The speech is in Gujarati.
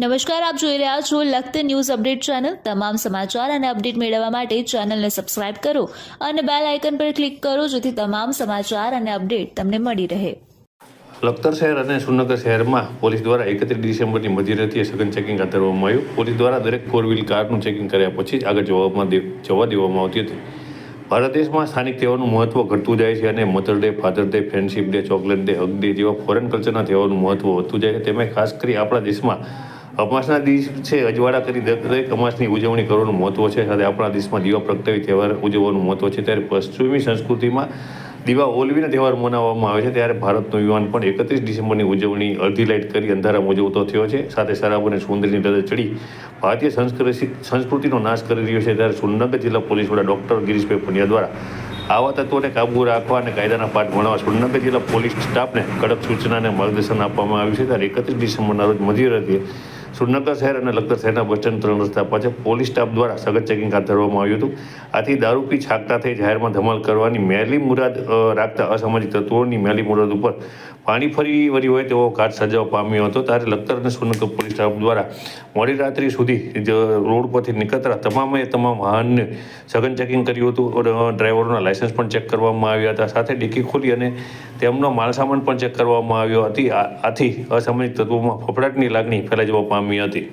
નમસ્કાર, આપ જોઈ રહ્યા છો લખત ન્યૂઝ અપડેટ ચેનલ. તમામ સમાચાર અને અપડેટ મેળવવા માટે ચેનલને સબસ્ક્રાઇબ કરો અને બેલ આઇકન પર ક્લિક કરો જેથી તમામ સમાચાર અને અપડેટ તમને મળી રહે. લખતર શહેર અને સુરનગર શહેરમાં પોલીસ દ્વારા એકત્રીસ ડિસેમ્બરની મધ્યરાત્રિએ સઘન ચેકિંગ હાથ ધરવામાં આવ્યું. પોલીસ દ્વારા દરેક ફોર વ્હીલ કારનું ચેકિંગ કર્યા પછી આગળ જવામાં જવા દેવામાં આવતી હતી. ભારત દેશમાં સ્થાનિક તહેવારનું મહત્વ ઘટતું જાય છે અને mother day father day friendship day chocolate day hug day જેવા ફોરેન કલ્ચરના તહેવારનું મહત્વ વધતું જાય છે. તેમાં ખાસ કરી આપણા દેશમાં અમાસના દિવસે અજવાળા કરી દરેક અમાસની ઉજવણી કરવાનું મહત્વ છે. સાથે આપણા દેશમાં દીવા પ્રગટાવી તહેવાર ઉજવવાનું મહત્વ છે. ત્યારે પશ્ચિમી સંસ્કૃતિમાં દીવા ઓલવીને તહેવાર મનાવવામાં આવે છે. ત્યારે ભારતનો યુવાન પણ એકત્રીસ ડિસેમ્બરની ઉજવણી અડધી લાઇટ કરી અંધારામાં ઉજવતો થયો છે. સાથે શરાબ અને સુંદરીની લડત ચડી ભારતીય સંસ્કૃતિ સંસ્કૃતિનો નાશ કરી રહ્યો છે. ત્યારે સુરનગર જિલ્લા પોલીસ વડા ડૉક્ટર ગિરીશભાઈ પંડ્યા દ્વારા આવા તત્વોને કાબૂ રાખવા અને કાયદાના પાઠ ભણાવવા સુરનગર જિલ્લા પોલીસ સ્ટાફને કડક સૂચના અને માર્ગદર્શન આપવામાં આવ્યું છે. ત્યારે એકત્રીસ ડિસેમ્બરના રોજ મધ્યરાત્રિએ સુરનગર શહેર અને લખતર શહેરના બસ સ્ટેન્ડ ત્રણ રસ્તા પાસે પોલીસ સ્ટાફ દ્વારા સઘન ચેકિંગ હાથ ધરવામાં આવ્યું હતું. આથી દારૂ પી છાકટા થઈ જાહેરમાં ધમાલ કરવાની મેલી મુરાદ રાખતા અસામાજિક તત્વોની મેલી મુરાદ ઉપર પાણી ફરી વળી હોય તેવો ઘાટ સર્જાવા પામ્યો હતો. ત્યારે લખતર અને સુરનગર પોલીસ સ્ટાફ દ્વારા મોડી રાત્રિ સુધી રોડ પરથી નીકળતા તમામે તમામ વાહનને સઘન ચેકિંગ કર્યું હતું. ડ્રાઈવરોના લાયસન્સ પણ ચેક કરવામાં આવ્યા હતા. સાથે ડિક્કી ખોલી અને તેમનો માલસામાન પણ ચેક કરવામાં આવ્યો હતી. આથી અસામાજિક તત્વોમાં ફફડાટની લાગણી ફેલાઈ જવા પામી હતી.